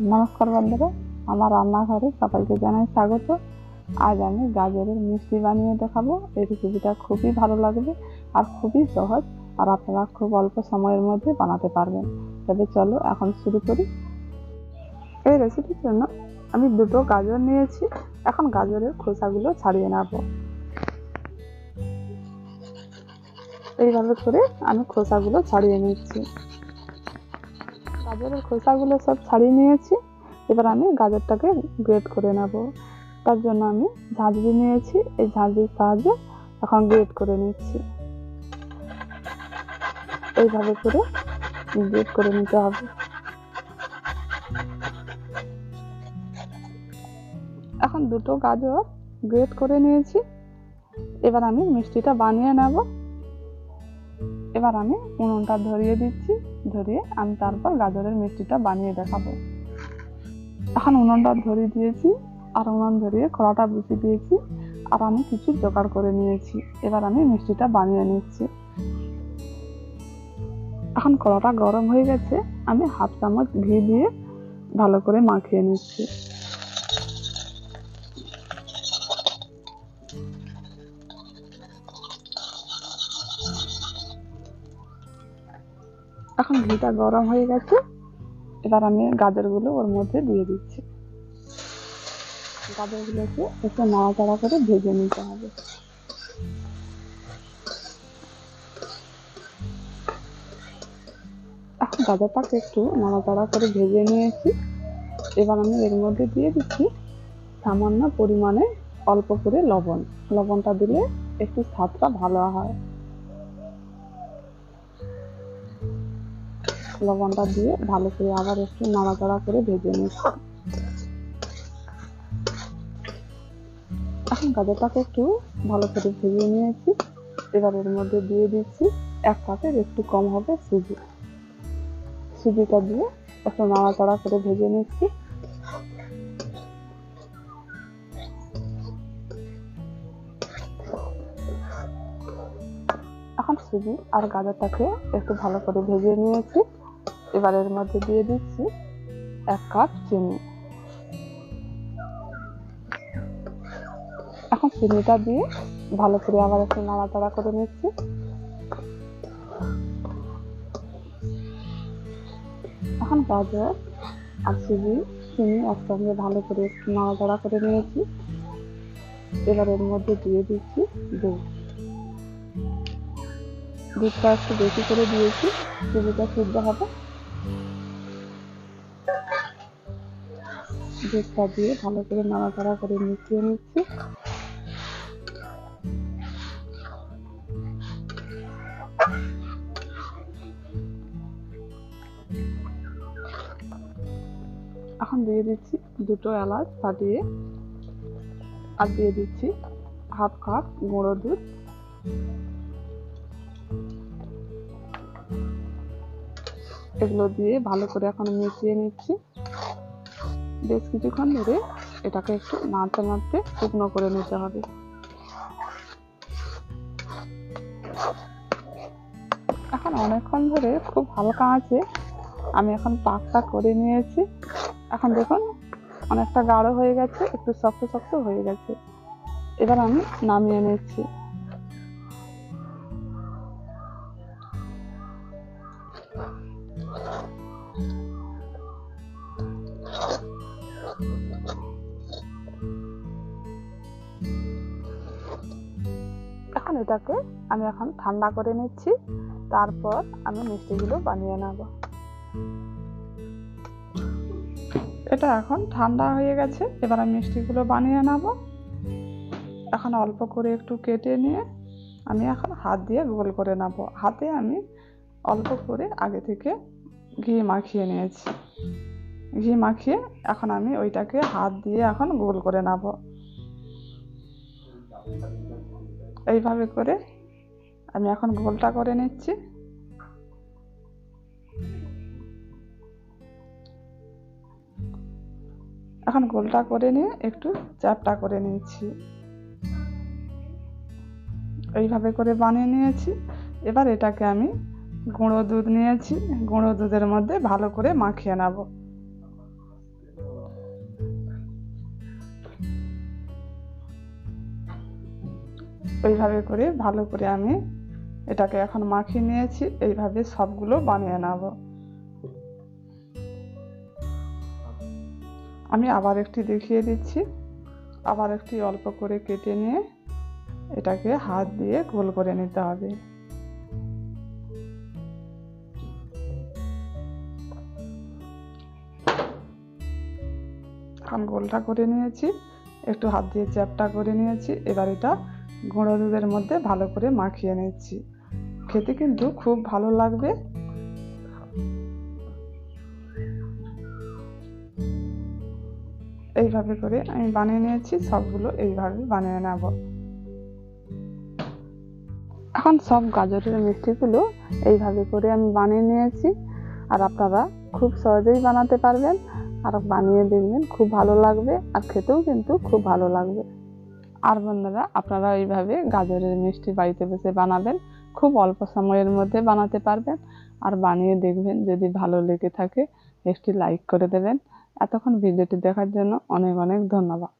নমস্কার বন্ধুরা, আমার রান্নাঘরে সবাইকে জানাই স্বাগত। আজ আমি গাজরের মিষ্টি বানিয়ে দেখাবো। এই রেসিপিটা খুবই ভালো লাগবে আর খুবই সহজ আর আপনারা খুব অল্প সময়ের মধ্যে বানাতে পারবেন। তবে চলো এখন শুরু করি। এই রেসিপির জন্য আমি দুটো গাজর নিয়েছি। এখন গাজরের খোসাগুলো ছাড়িয়ে নেব। এইভাবে করে আমি খোসাগুলো ছাড়িয়ে নিচ্ছি। গাজরের খোসাগুলো সব ছাড়িয়ে নিয়েছি। এবার আমি গাজরটাকে গ্রেট করে নেব। তার জন্য আমি ঝাঁঝরি নিয়েছি। এই ঝাঁঝরির সাহায্যে এখন গ্রেট করে নিচ্ছি। এইভাবে করে গ্রেট করে নিতে হবে। এখন দুটো গাজর গ্রেট করে নিয়েছি। এবার আমি মিষ্টিটা বানিয়ে নেব। এবার আমি উনুনটা ধরিয়ে দিচ্ছি। ধরিয়ে আমি তারপর গাজরের মিষ্টিটা বানিয়ে দেখাবো। এখন উনুনটা ধরিয়ে দিয়েছি, আর উনুন ধরিয়ে খোলাটা বুঝে দিয়েছি, আর আমি কিছু জোগাড় করে নিয়েছি। এবার আমি মিষ্টিটা বানিয়ে নিচ্ছি। এখন কড়াটা গরম হয়ে গেছে, আমি হাফ চামচ ঘি দিয়ে ভালো করে মাখিয়ে নিচ্ছি। এখন ঘিটা গরম হয়ে গেছে। এবার আমি গাজরগুলো ওর মধ্যে দিয়ে দিচ্ছি। গাজরগুলোকে একটু নাড়াচাড়া করে ভেজে নিতে হবে। এখন গাজরটাকে একটু নাড়াচাড়া করে ভেজে নিয়েছি। এবার আমি এর মধ্যে দিয়ে দিচ্ছি সামান্য পরিমাণে অল্প করে লবণ। লবণটা দিলে একটু স্বাদটা ভালো হয়। লবণটা দিয়ে ভালো করে আবার একটু নাড়াচাড়া করে ভেজে নিচ্ছি। এখন গাজরটাকে একটু ভালো করে ভেজে নিয়েছি। এবার এর মধ্যে দিয়ে দিচ্ছি এক কাপের একটু কম হবে সুজি। সুজিটা দিয়ে একটু নাড়াচাড়া করে ভেজে নিচ্ছি। এখন সুজি আর গাজরটাকে একটু ভালো করে ভেজে নিয়েছি। এবার এর মধ্যে দিয়ে দিচ্ছি এক কাপ চিনি। এখন চিনিটা দিয়ে ভালো করে আবার একটু নাড়াচাড়া করে নিচ্ছি। এখন গাজর আর সুজি চিনি একসঙ্গে ভালো করে একটু নাড়াচাড়া করে নিয়েছি। এবার এর মধ্যে দিয়ে দিচ্ছি দুধ। দুধটা একটু বেশি করে দিয়েছি সুজিটা সিদ্ধ হবে। দুধটা দিয়ে ভালো করে নাড়াচাড়া করে মিশিয়ে নিচ্ছি। এখন দিয়ে দিচ্ছি দুটো এলাচ ফাটিয়ে আর দিয়ে দিচ্ছি হাফ কাপ গুঁড়ো দুধ। এগুলো দিয়ে ভালো করে এখন মিশিয়ে নিচ্ছি। বেশ কিছুক্ষণ ধরে এটাকে একটু নাড়তে নাড়তে শুকনো করে নিতে হবে। এখন অনেকক্ষণ ধরে খুব হালকা আছে, আমি এখন পাকটা করে নিয়েছি। এখন দেখুন, অনেকটা গাঢ় হয়ে গেছে, একটু শক্ত শক্ত হয়ে গেছে। এবার আমি নামিয়ে নিচ্ছি। এটাকে আমি এখন ঠান্ডা করে নিচ্ছি। তারপর আমি মিষ্টিগুলো বানিয়ে নেব। এটা এখন ঠান্ডা হয়ে গেছে, এবার আমি মিষ্টিগুলো বানিয়ে নেব। এখন অল্প করে একটু কেটে নিয়ে আমি এখন হাত দিয়ে গোল করে নেব। হাতে আমি অল্প করে আগে থেকে ঘি মাখিয়ে নিয়েছি। ঘি মাখিয়ে এখন আমি ওইটাকে হাত দিয়ে এখন গোল করে নেব। এইভাবে করে আমি এখন গোলটা করে নিচ্ছি। এখন গোলটা করে নিয়ে একটু চ্যাপটা করে নিয়েছি। এইভাবে করে বানিয়ে নিয়েছি। এবার এটাকে আমি গুঁড়ো দুধ নিয়েছি। গুঁড়ো দুধের মধ্যে ভালো করে মাখিয়ে নেব। এইভাবে করে ভালো করে আমি এটাকে এখন মাখিয়ে নিয়েছি, এইভাবে সবগুলো বানিয়ে নেব। আমি আবার একটি দেখিয়ে দিচ্ছি, আবার একটি অল্প করে কেটে নিয়ে এটাকে হাত দিয়ে গোল করে নিতে হবে। এখন গোলটা করে নিয়েছি, একটু হাত দিয়ে চ্যাপটা করে নিয়েছি, এবার এটা গুঁড়ো দুধের মধ্যে ভালো করে মাখিয়ে নিচ্ছি। খেতে কিন্তু খুব ভালো লাগবে। এইভাবে করে আমি বানিয়ে নিয়েছি, সবগুলো এইভাবে বানিয়ে নেব। এখন সব গাজরের মিষ্টিগুলো এইভাবে করে আমি বানিয়ে নিয়েছি। আর আপনারা খুব সহজেই বানাতে পারবেন। আর বানিয়ে দেখবেন খুব ভালো লাগবে আর খেতেও কিন্তু খুব ভালো লাগবে। আর বন্ধুরা, আপনারা এইভাবে গাজরের মিষ্টি বাড়িতে বসে বানাবেন, খুব অল্প সময়ের মধ্যে বানাতে পারবেন। আর বানিয়ে দেখবেন, যদি ভালো লেগে থাকে, একটি লাইক করে দেবেন। এতক্ষণ ভিডিওটি দেখার জন্য অনেক অনেক ধন্যবাদ।